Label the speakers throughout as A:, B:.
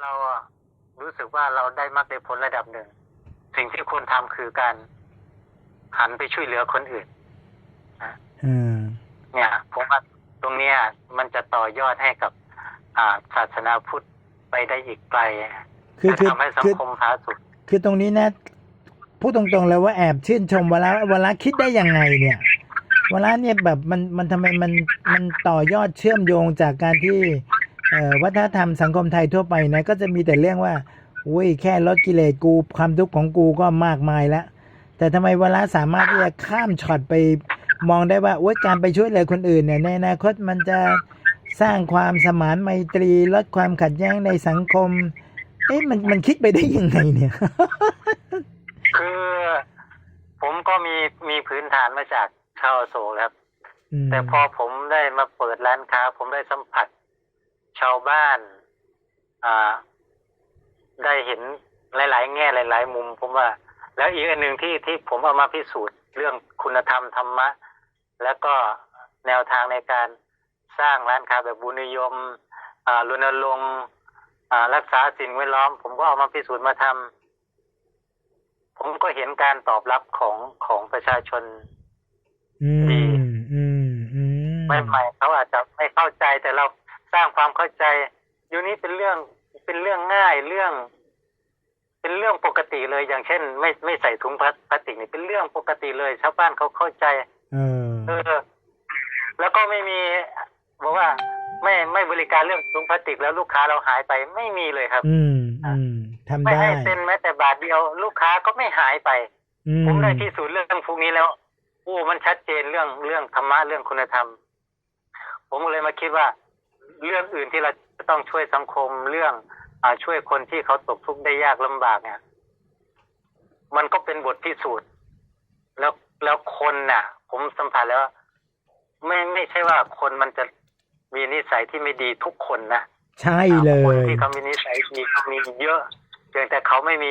A: เราอะรู้สึกว่าเราได้มากได้ผลระดับหนึ่ง สิ่งที่ควรทำคือการหันไปช่วยเหลือคนอื่น
B: อืม
A: เนี่ย ผมว่าตรงเนี้ยมันจะต่อยอดให้กับอ่าศาสนาพุทธไปได้อีกไกล
B: คือ
A: จะ
B: คือ
A: ทำให้สัง
B: คือ
A: คมผาสุก
B: คือตรงนี้นะพูดตรงๆเลยว่าแอบชื่นชมเวลาเวลาคิดได้ยังไงเนี่ยเวลาเนี่ยแบบมันมันทำไมมันมันต่อยอดเชื่อมโยงจากการที่เอ่อ วัฒนธรรมสังคมไทยทั่วไปนะก็จะมีแต่เรื่องว่าอุ้ยแค่ลดกิเลสกูความทุกข์ของกูก็มากมายแล้ว แต่ทำไมเวลาสามารถที่จะข้ามช็อตไปมองได้ว่าโอ้ยการไปช่วยเหลือคนอื่นเนี่ยในอนาคตมันจะสร้างความสมานไมตรีลดความขัดแย้งในสังคม เอ๊ะมันมันคิดไปได้ยังไงเนี่ย
A: คือผมก็มีมีพื้นฐานมาจากชาวอโศกครับ
B: ม
A: แต่พอผมได้มาเปิดร้านค้า ผมได้สัมผัส ชาวบ้านอ่าได้เห็นหลาย ๆ แง่หลาย ๆ มุม ผมว่า แล้วอีกอันหนึ่งที่ที่ผมเอามาพิสูจน์เรื่องคุณธรรมธรรมะ แล้วก็แนวทางในการสร้างร้านค้าแบบบุญนิยมอ่ารณรงค์อ่ารักษาสิ่งแวดล้อม ผมก็เอามาพิสูจน์มาทำผมก็เห็นการตอบรับของของประชาชน
B: อื
A: ดี
B: มอืมอืม
A: ใหม่ๆเขาอาจจะไม่เข้าใจแต่เรา สร้างความเข้าใจอยู่นี้เป็นเรื่องเป็นเรื่องง่ายเรื่อง เป็นเรื่องปกติเลยอย่างเช่น ไม่ไม่ใส่ถุงพลาสติกนี่เป็นเรื่องปกติเลยชาวบ้านเขาเข้าใจ
B: เออ
A: เออ แล้วก็ไม่มีบอกว่า ไม่ไม่บริการเรื่องถุงพลาสติกแล้วลูกค้าเราหายไปไม่มีเลยครับ
B: อืมอืมทำ
A: ไม่
B: ได้
A: ให้เซ็นแม้แต่บาทเดียว ลูกค้าก็ไม่หายไป
B: อื
A: ผมได้พิสูจน์เรื่องพวกนี้แล้วโอ้มันชัดเจนเรื่องเรื่องธรรมะเรื่องคุณธรรม ผมก็เลยมาคิดว่า เรื่องอื่นที่เราจะต้องช่วยสังคมเรื่องอ่าช่วยคนที่เขาตกทุกข์ได้ยากลำบากเนี่ยมันก็เป็นบทพิสูจน์ แล้วแล้วคนน่ะ ผมสัมผัสแล้วว่าไม่ไม่ใช่ว่าคนมันจะมีนิสัยที่ไม่ดีทุกคนนะ
B: ใช่เล
A: คน
B: ย
A: ที่เขามีนิสัยดีเขามีเยอะเพียงแต่เขาไม่มี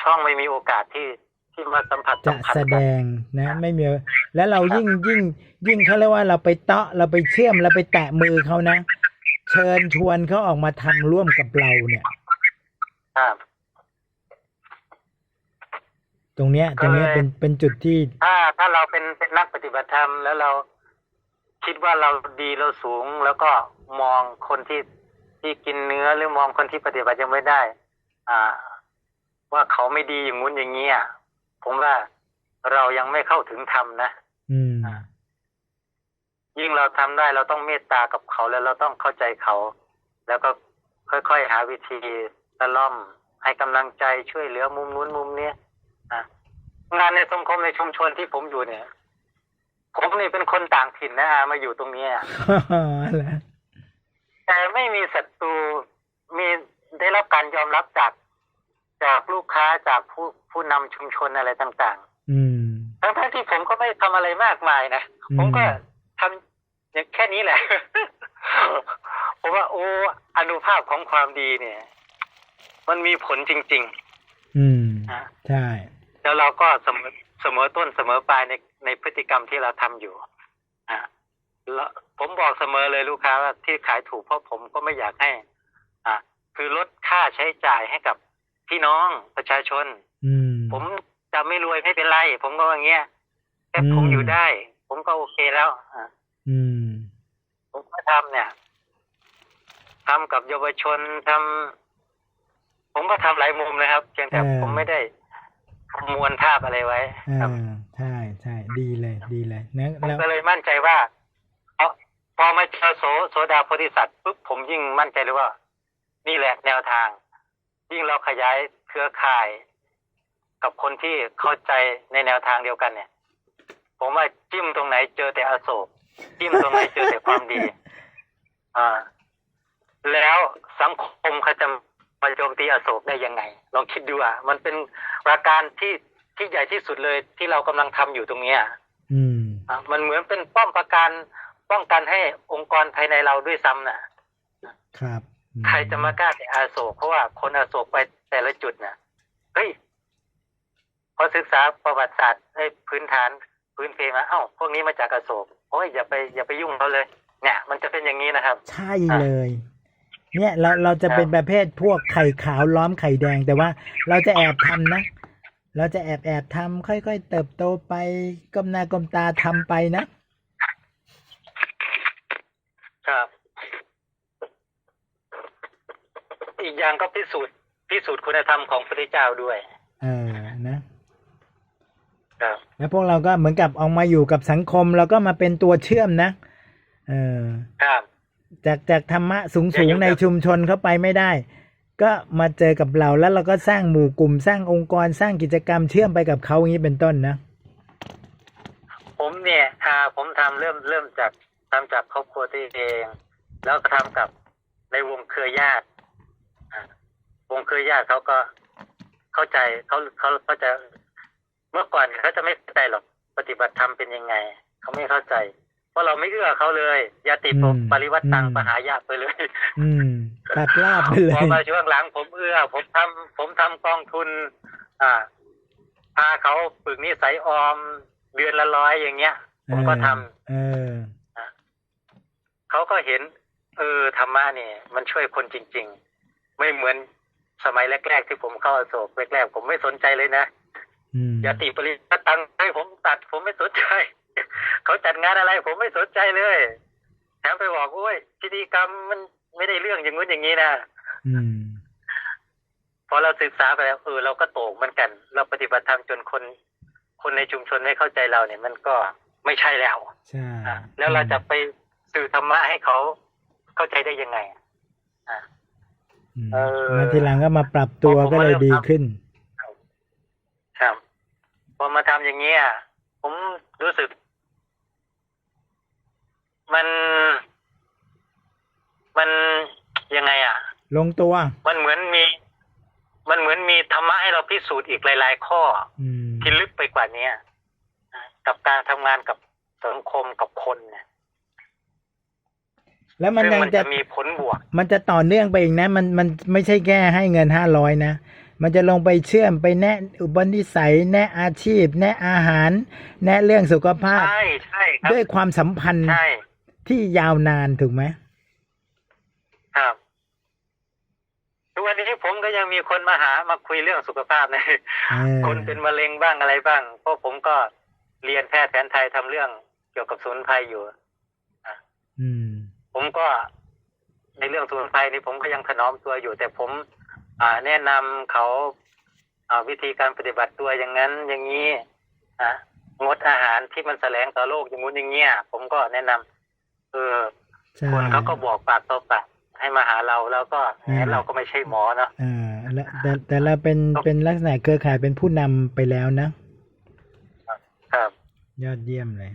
A: ช่องไม่มีโอกาสที่ที่มาสัมผัส
B: จะ
A: สัมผัส
B: แส
A: กั
B: ด
A: น
B: งนะ ไม่มีแล้วเรายิ่งยิ่ง ยิ่งเขาเรียกว่าเราไปเตาะเราไปเชื่อมเราไปแตะมือเขานะ เชิญชวนเขาออกมาทำร่วมกับเราเนี่ย
A: ครับ
B: ตรงเนี้ย ตรงเนี้ย
A: ก็เลย
B: เป็นเป็นจุดที่
A: ถ้าถ้าเราเป็นเป็นนักปฏิบัติธรรมแล้วเราคิดว่าเราดีเราสูง แล้วก็มองคนที่ที่กินเนื้อหรือมองคนที่ปฏิบัติยังไม่ได้ อ่า ว่าเขาไม่ดีอย่างงู้นอย่างนี้อะผมว่าเรายังไม่เข้าถึงธรรมนะ
B: อืม
A: ยิ่งเราทำได้เราต้องเมตตากับเขาแล้วเราต้องเข้าใจเขา แล้วก็ค่อยๆหาวิธีตะล่อม ให้กำลังใจช่วยเหลือมุมนู้นมุมเนี้ยนะงานในสังคมในชุมชนที่ผมอยู่เนี่ย ผมนี่เป็นคนต่างถิ่นนะอามาอยู่ตรงเนี้ย
B: แล้ว
A: แต่ไม่มีศัตรูมีได้รับการยอมรับจากจากลูกค้าจากผู้ผู้นำชุมชนอะไรต่าง
B: อืม
A: ๆทั้งๆที่ผมก็ไม่ทำอะไรมากมายนะ
B: อืม
A: ผมก็ทำ อย่างแค่นี้แหละ ผมว่าโอ้อนุภาพของความดีเนี่ย มันมีผลจริง
B: อืม
A: ๆนะ
B: ใช่
A: แล้วเราก็เสมอเสมอต้นเสมอปลายในในพฤติกรรมที่เราทำอยู่อะแล้วผมบอกเสมอเลยลูกค้าว่าที่ขายถูกเพราะผมก็ไม่อยากให้ อะคือลดค่าใช้จ่ายให้กับพี่น้องประชาชน
B: อืม
A: ผมจะไม่รวยไม่เป็นไร ผมก็ว่าอย่างเงี้ยแค่
B: อืม
A: ผมอยู่ได้ ผมก็โอเคแล้วอะ
B: อืม
A: ผมก็ทำเนี่ยทำกับเยาวชนทำผมก็ทำหลายมุมนะครับเพียงแต่
B: เออ
A: ผมไม่ได้มวลภาพอะไรไว้
B: อ่า
A: ครับ
B: ใช่ใช่ดีเลยดีเลยนะ
A: ผม
B: แล้ว
A: ก็เลยมั่นใจว่าเอาพอมาเจอโสโสดาโพธิสัตว์ปุ๊บผมยิ่งมั่นใจเลยว่า นี่แหละแนวทาง ยิ่งเราขยายเครือข่าย กับคนที่เข้าใจในแนวทางเดียวกันเนี่ย ผมว่าจิ้มตรงไหนเจอแต่อโศก จิ้มตรงไหนเจอแต่ความดี อ่า แล้วสังคมเขาจะมาโจมตีอโศกได้ยังไง ลองคิดดูอะ มันเป็นประการที่ที่ใหญ่ที่สุดเลยที่เรากำลังทำอยู่ตรงเนี้ย
B: อืม
A: อะมันเหมือนเป็นป้อมประการป้องกันให้องค์กรภายในเราด้วยซ้ำน่ะ
B: ครับอื
A: ใครจะมากล้าแต่อาโศกเพราะว่าคนอาโศกไปแต่ละจุดน่ะ เฮ้ยพอศึกษาประวัติศาสตร์ให้พื้นฐานพื้นเพมาเอ้า พวกนี้มาจากอาโศก โอ้ยอย่าไปอย่าไปยุ่งเขาเลย เนี่ย มันจะเป็นอย่างนี้นะครับ
B: ใช่เลย เนี่ยเราเราจะเป็นประเภทพวกไข่ขาวล้อมไข่แดงแต่ว่า เราจะแอบทำนะ เราจะแอบแอบทำค่อยๆเติบโตไปก้มหน้าก้มตาทำไปนะ
A: ครับ อีกอย่างก็พิสูจน์พิสูจน์คุณธรรมของพระพุทธเจ้าด้วย
B: เออนะ
A: ครับ
B: แล้วพวกเราก็เหมือนกับออกมาอยู่กับสังคมเราก็มาเป็นตัวเชื่อมนะเออ
A: ครับ
B: จากจากธรรมะสูง
A: อย่า
B: สู
A: องยู่กับ
B: ในชุมชนเข้าไปไม่ได้ ก็มาเจอกับเราแล้วเราก็สร้างหมู่กลุ่มสร้างองค์กรสร้างกิจกรรมเชื่อมไปกับเขาอย่างนี้เป็นต้นนะ
A: ผมเนี่ยอ่าผมทำเริ่มเริ่มจากทำจากครอบครัวตัวเอง แล้วก็ทำกับในวงเครือญาติอ่าวงเครือญาติเขาก็เข้าใจเขาเขาเขาจะ เมื่อก่อนเขาจะไม่เข้าใจหรอกปฏิบัติธรรมเป็นยังไง เขาไม่เข้าใจ เพราะเราไม่เอื้อเขาเลยยาติป
B: อืม
A: ปริวัติตัง
B: อืม
A: ปหายาไปเลย
B: อืมตัดลาบไปเล
A: พอยมาช่วงหลังผมเอื้อ ผมทำผมทำกองทุน อ่าพาเขาฝึกนิสัยออมเดือนละร้อยอย่างเงี้ย ผมก็ทำ
B: เออ
A: เขาก็เห็น เออธรรมะเนี่ยมันช่วยคนจริง ๆ ไม่เหมือนสมัยแรก ๆ ที่ผมเข้าอโศกแรกๆผมไม่สนใจเลยนะ
B: อืม
A: ยาติปริวัติตังให้ผมตัดผมไม่สนใจเขาจัดงานอะไร ผมไม่สนใจเลยแถมไปบอกโอ้ยพิธีกรรมมันไม่ได้เรื่องอย่างงู้นอย่างนี้นะ
B: อืม
A: พอเราศึกษาไปแล้วเออเราก็โตกเหมือนกัน เราปฏิบัติธรรมจนคน คนในชุมชนไม่เข้าใจเราเนี่ย มันก็ไม่ใช่แล้ว
B: ใช่
A: อะแล้วเราจะไปสื่อธรรมะให้เขาเข้าใจได้ยังไง
B: อืม
A: เออ
B: มาทีหลังก็มาปรับตัว
A: พอผม
B: ก็เลย
A: มาเริ่ม
B: ดี
A: ทำ
B: ขึ้น
A: ครับ พอมาทำอย่างเงี้ยผมรู้สึก มัน มันยังไงอะ
B: ลงตัว
A: มันเหมือนมี มันเหมือนมีธรรมะให้เราพิสูจน์อีกหลาย ๆ ข้อ
B: อืม
A: ที่ลึกไปกว่านี้กับการทำงานกับสังคมกับคนเนี่ย
B: แล้วมัน
A: ซึ่ง
B: ยัง
A: มัน
B: จะ
A: จะมีผลบวก
B: มันจะต่อเนื่องไปอีกนะ มันมันไม่ใช่แค่ให้เงินห้าร้อยนะ มันจะลงไปเชื่อมไปแนะอุปนิสัย แนะอาชีพ แนะอาหาร แนะเรื่องสุขภาพ
A: ใช่ใช่ครับ
B: ด้วยความสัมพันธ์
A: ใช่
B: ที่ยาวนานถูกไหม
A: ครับทุกวันนี้ผมก็ยังมีคนมาหามาคุยเรื่องสุขภาพนะ
B: เออ
A: คนเป็นมะเร็งบ้างอะไรบ้างเพราะผมก็เรียนแพทย์แผนไทยทำเรื่องเกี่ยวกับสมุนไพรอยู่
B: อืม
A: ผมก็ในเรื่องสมุนไพรนี่ผมก็ยังถนอมตัวอยู่ แต่ผมอ่า แนะนำเขาอ่าวิธีการปฏิบัติตัวอย่างนั้นอย่างนี้อะงดอาหารที่มันแสลงต่อโรคอย่างงู้นอย่างเงี้ยผมก็แนะนำเออ
B: ใช่
A: คนเขาก็บอกปากต่อปากให้มาหาเราแล้วก็
B: อืม
A: แม้เราก็ไม่ใช่หมอเนาะ
B: อ่าแล้วแต่แต่เราเป็นเป็นลักษณะเครือข่ายเป็นผู้นำไปแล้วนะ
A: ครับ
B: ยอดเยี่ยมเลย